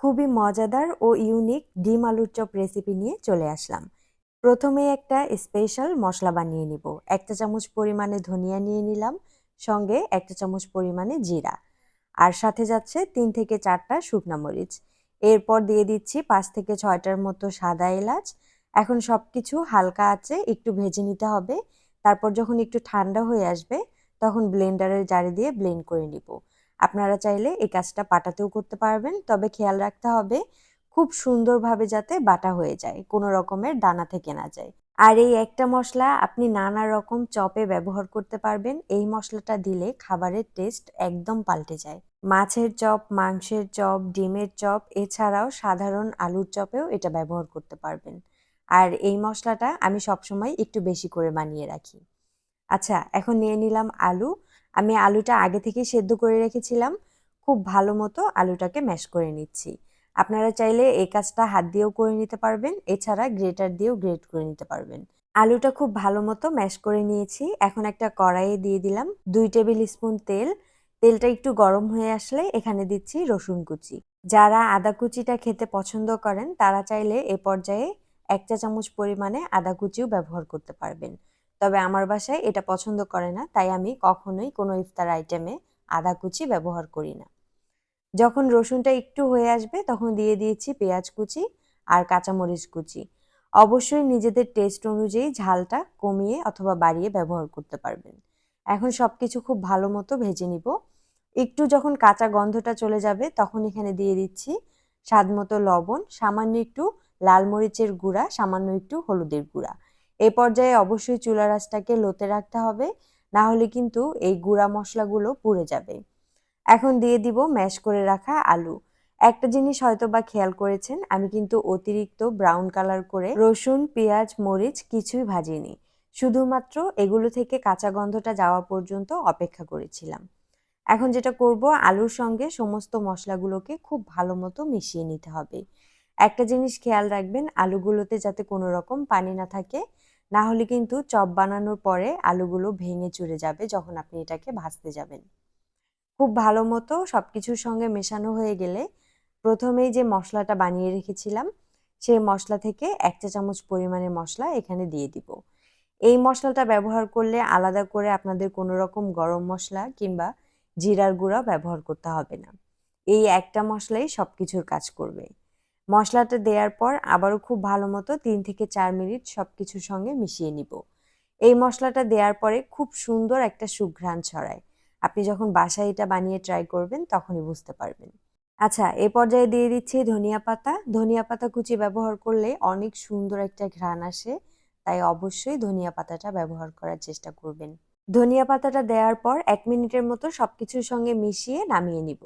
খুবই মজাদার ও ইউনিক ডিম আলুর চপ রেসিপি নিয়ে চলে আসলাম। প্রথমে একটা স্পেশাল মশলা বানিয়ে নিব। একটা চামচ পরিমাণে ধনিয়া নিয়ে নিলাম, সঙ্গে একটা চামচ পরিমাণে জিরা। আর সাথে যাচ্ছে তিন থেকে চারটা শুকনা মরিচ। এরপর দিয়ে দিচ্ছি পাঁচ থেকে ছয়টার মতো সাদা এলাচ। এখন সব কিছু হালকা আছে, একটু ভেজে নিতে হবে। তারপর যখন একটু ঠান্ডা হয়ে আসবে, তখন ব্লেন্ডারের জারে দিয়ে ব্লেন্ড করে নিব। আপনারা চাইলে এই কাজটা পাটাতেও করতে পারবেন। তবে খেয়াল রাখতে হবে, খুব সুন্দরভাবে যাতে বাটা হয়ে যায়, কোনো রকমের দানা থেকে না যায়। আর এই একটা মশলা আপনি নানা রকম চপে ব্যবহার করতে পারবেন। এই মশলাটা দিলে খাবারের টেস্ট একদম পাল্টে যায়। মাছের চপ, মাংসের চপ, ডিমের চপ, এছাড়াও সাধারণ আলুর চপেও এটা ব্যবহার করতে পারবেন। আর এই মশলাটা আমি সবসময় একটু বেশি করে বানিয়ে রাখি। আচ্ছা এখন নিয়ে নিলাম আলু। আমি আলুটা আগে থেকে সেদ্ধ করে রেখেছিলাম। খুব ভালো মতো আলুটাকে ম্যাশ করে নিচ্ছি। আপনারা চাইলে এই কাজটা হাত দিয়েও করে নিতে পারবেন, এছাড়া গ্রেটার দিয়েও গ্রেট করে নিতে পারবেন। আলুটা খুব ভালো মতো ম্যাশ করে নিয়েছি। এখন একটা কড়াইয়ে দিয়ে দিলাম দুই টেবিল স্পুন তেল। তেলটা একটু গরম হয়ে আসলে এখানে দিচ্ছি রসুন কুচি। যারা আদা কুচিটা খেতে পছন্দ করেন, তারা চাইলে এ পর্যায়ে এক চা চামচ পরিমাণে আদা কুচিও ব্যবহার করতে পারবেন। তবে আমার বাসায় এটা পছন্দ করে না, তাই আমি কখনোই কোনো ইফতার আইটেমে আদা কুচি ব্যবহার করি না। যখন রসুনটা একটু হয়ে আসবে তখন দিয়ে দিয়েছি পেঁয়াজ কুচি আর কাঁচামরিচ কুচি। অবশ্যই নিজেদের টেস্ট অনুযায়ী ঝালটা কমিয়ে অথবা বাড়িয়ে ব্যবহার করতে পারবেন। এখন সব কিছু খুব ভালো মতো ভেজে নিব। একটু যখন কাঁচা গন্ধটা চলে যাবে তখন এখানে দিয়ে দিচ্ছি স্বাদ মতো লবণ, সামান্য একটু লাল মরিচের গুঁড়া, সামান্য একটু হলুদের গুঁড়া। এই পর্যায়ে অবশ্যই চুলা রাসটাকে লোতে রাখতে হবে, না হলে কিন্তু এই গুঁড়া মশলাগুলো পুড়ে যাবে। এখন দিয়ে দিব ম্যাশ করে রাখা আলু। একটা জিনিস হয়তো বা খেয়াল করেছেন, আমি কিন্তু অতিরিক্ত ব্রাউন কালার করে রসুন, পেঁয়াজ, মরিচ কিছুই ভাজিনি। শুধুমাত্র এগুলো থেকে কাঁচা গন্ধটা যাওয়া পর্যন্ত অপেক্ষা করেছিলাম। এখন যেটা করব, আলুর সঙ্গে সমস্ত মশলাগুলোকে খুব ভালো মতো মিশিয়ে নিতে হবে। একটা জিনিস খেয়াল রাখবেন, আলুগুলোতে যাতে কোনো রকম পানি না থাকে, না হলে কিন্তু চপ বানানোর পরে আলুগুলো ভেঙে চুরে যাবে যখন আপনি এটাকে ভাজতে যাবেন। খুব ভালো মতো সব কিছুর সঙ্গে মেশানো হয়ে গেলে প্রথমেই যে মশলাটা বানিয়ে রেখেছিলাম, সেই মশলা থেকে এক চা চামচ পরিমাণে মশলা এখানে দিয়ে দিব। এই মশলাটা ব্যবহার করলে আলাদা করে আপনাদের কোনো রকম গরম মশলা কিংবা জিরার গুঁড়া ব্যবহার করতে হবে না। এই একটা মশলাই সব কিছুর কাজ করবে। মশলাটা দেওয়ার পর আবারও খুব ভালো মতো তিন থেকে চার মিনিট সব কিছুর সঙ্গে মিশিয়ে নিব। এই মশলাটা দেওয়ার পরে খুব সুন্দর একটা সুঘ্রাণ ছড়ায়। আপনি যখন বাসায় এটা বানিয়ে ট্রাই করবেন, তখনই বুঝতে পারবেন। আচ্ছা এ পর্যায়ে দিয়ে দিচ্ছি ধনিয়া পাতা। ধনিয়া পাতা কুচি ব্যবহার করলে অনেক সুন্দর একটা ঘ্রাণ আসে, তাই অবশ্যই ধনিয়া পাতাটা ব্যবহার করার চেষ্টা করবেন। ধনিয়া পাতাটা দেওয়ার পর এক মিনিটের মতো সব কিছুর সঙ্গে মিশিয়ে নামিয়ে নিব।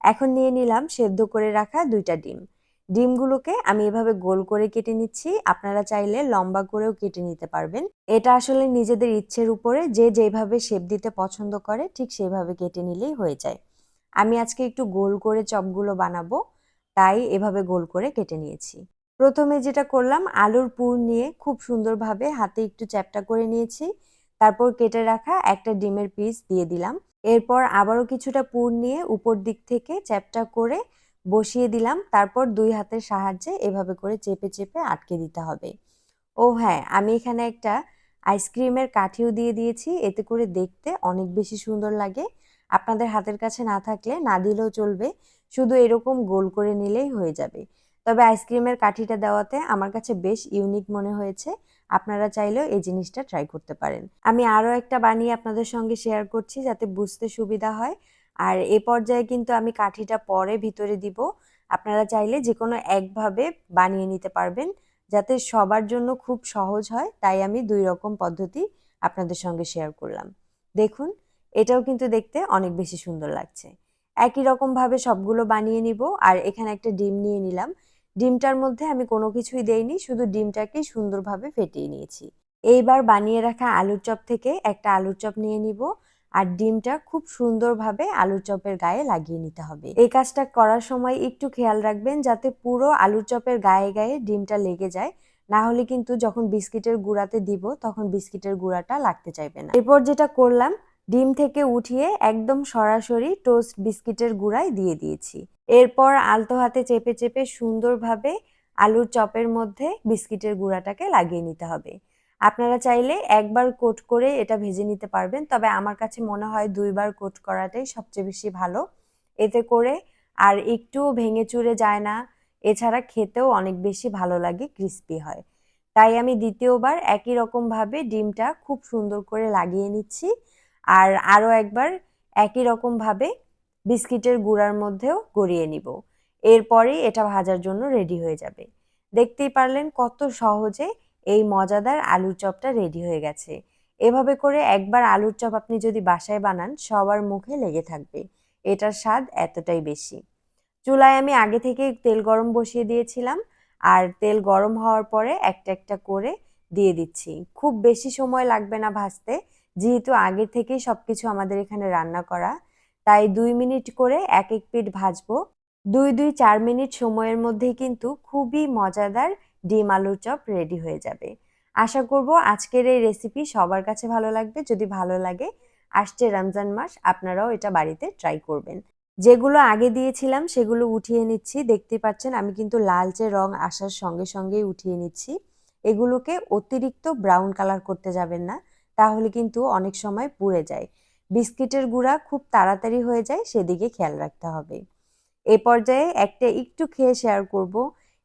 এখন নিয়ে নিলাম সেদ্ধ করে রাখা দুইটা ডিম। ডিমগুলোকে আমি এভাবে গোল করে কেটে নিচ্ছি। আপনারা চাইলে লম্বা করেও কেটে নিতে পারবেন। এটা আসলে নিজেদের ইচ্ছের উপরে যে যেভাবে শেপ দিতে পছন্দ করে ঠিক সেভাবে কেটে নিলেই হয়ে যায়। আমি আজকে একটু গোল করে চপগুলো বানাবো, তাই এভাবে গোল করে কেটে নিয়েছি। প্রথমে যেটা করলাম, আলুর পুর নিয়ে খুব সুন্দরভাবে হাতে একটু চ্যাপটা করে নিয়েছি। তারপর কেটে রাখা একটা ডিমের পিস দিয়ে দিলাম। এরপর আবারও কিছুটা পুর নিয়ে উপর দিক থেকে চ্যাপটা করে বসিয়ে দিলাম, তারপর দুই হাতের সাহায্যে এভাবে করে চেপে চেপে আটকে দিতে হবে। ও হ্যাঁ আমি এখানে একটা আইসক্রিমের কাঠিও দিয়ে দিয়েছি, এতে করে দেখতে অনেক বেশি সুন্দর লাগে। আপনাদের হাতের কাছে না থাকলে না দিলেও চলবে, শুধু এরকম গোল করে নিলেই হয়ে যাবে। তবে আইসক্রিমের কাঠিটা দেওয়াতে আমার কাছে বেশ ইউনিক মনে হয়েছে, আপনারা চাইলেও এই জিনিসটা ট্রাই করতে পারেন। আমি আরও একটা বানিয়ে আপনাদের সঙ্গে শেয়ার করছি, যাতে বুঝতে সুবিধা হয়। আর এ পর্যায়ে কিন্তু আমি কাঠিটা পরে ভিতরে দিব। আপনারা চাইলে যে কোনো একভাবে বানিয়ে নিতে পারবেন, যাতে সবার জন্য খুব সহজ হয়, তাই আমি দুই রকম পদ্ধতি আপনাদের সঙ্গে শেয়ার করলাম। দেখুন, এটাও কিন্তু দেখতে অনেক বেশি সুন্দর লাগছে। একই রকমভাবে সবগুলো বানিয়ে নিব, আর এখানে একটা ডিম নিয়ে নিলাম। ডিমটার মধ্যে আমি কোনো কিছুই দেইনি, শুধু ডিমটাকে সুন্দরভাবে ফেটিয়ে নিয়েছি। এইবার বানিয়ে রাখা আলুর চপ থেকে একটা আলুর চপ নিয়ে নিব আর ডিমটা খুব সুন্দরভাবে আলুর চপের গায়ে লাগিয়ে নিতে হবে। এই কাজটা করার সময় একটু খেয়াল রাখবেন যাতে পুরো আলুর চপের গায়ে গায়ে ডিমটা লেগে যায়। না হলে কিন্তু যখন বিস্কিটের গুঁড়াতে দিব, তখন বিস্কিটের গুঁড়াটা লাগতে চাইবে না। এরপর যেটা করলাম, ডিম থেকে উঠিয়ে একদম সরাসরি টোস্ট বিস্কিটের গুঁড়ায় দিয়ে দিয়েছি। এরপর আলতো হাতে চেপে চেপে সুন্দরভাবে আলুর চপের মধ্যে বিস্কিটের গুঁড়াটাকে লাগিয়ে নিতে হবে। আপনারা চাইলে একবার কোট করে এটা ভেজে নিতে পারবেন, তবে আমার কাছে মনে হয় দুইবার কোট করাটাই সবচেয়ে বেশি ভালো। এতে করে আর একটুও ভেঙে চুরে যায় না, এছাড়া খেতেও অনেক বেশি ভালো লাগে, ক্রিস্পি হয়। তাই আমি দ্বিতীয়বার একই রকমভাবে ডিমটা খুব সুন্দর করে লাগিয়ে নিচ্ছি, আর আরও একবার একই রকমভাবে বিস্কিটের গুঁড়ার মধ্যেও গড়িয়ে নিব। এরপরেই এটা ভাজার জন্য রেডি হয়ে যাবে। দেখতেই পারলেন কত সহজে এই মজাদার আলুর চপটা রেডি হয়ে গেছে। এভাবে করে একবার আলুর চপ আপনি যদি বাসায় বানান, সবার মুখে লেগে থাকবে। এটার স্বাদ এতটাই বেশি। চুলায় আমি আগে থেকে তেল গরম বসিয়ে দিয়েছিলাম আর তেল গরম হওয়ার পরে একটা একটা করে দিয়ে দিচ্ছি। খুব বেশি সময় লাগবে না ভাজতে, যেহেতু আগে থেকেই সব কিছু আমাদের এখানে রান্না করা। তাই দুই মিনিট করে এক এক পিঠ ভাজবো। দুই দুই চার মিনিট সময়ের মধ্যেই কিন্তু খুবই মজাদার ডিম আলুর চপ রেডি হয়ে যাবে। আশা করব আজকের এই রেসিপি সবার কাছে ভালো লাগবে। যদি ভালো লাগে, আসছে রমজান মাস, আপনারাও এটা বাড়িতে ট্রাই করবেন। যেগুলো আগে দিয়েছিলাম, সেগুলো উঠিয়ে নিচ্ছি। দেখতে পাচ্ছেন, আমি কিন্তু লালচে রং আসার সঙ্গে সঙ্গেই উঠিয়ে নিচ্ছি। এগুলোকে অতিরিক্ত ব্রাউন কালার করতে যাবেন না, তাহলে কিন্তু অনেক সময় পুড়ে যায়। বিস্কিটের গুঁড়া খুব তাড়াতাড়ি হয়ে যায়, সেদিকে খেয়াল রাখতে হবে। এ পর্যায়ে একটা একটু খেয়ে শেয়ার করব।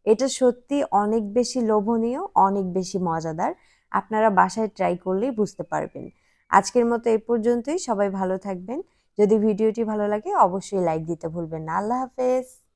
এটা সত্যি অনেক বেশি লোভনীয়, অনেক বেশি মজাদার। আপনারা বাসায় ট্রাই করলেই বুঝতে পারবেন। আজকের মতো এই পর্যন্তই। সবাই ভালো থাকবেন। যদি ভিডিওটি ভালো লাগে, অবশ্যই লাইক দিতে ভুলবেন না। আল্লাহ হাফেজ।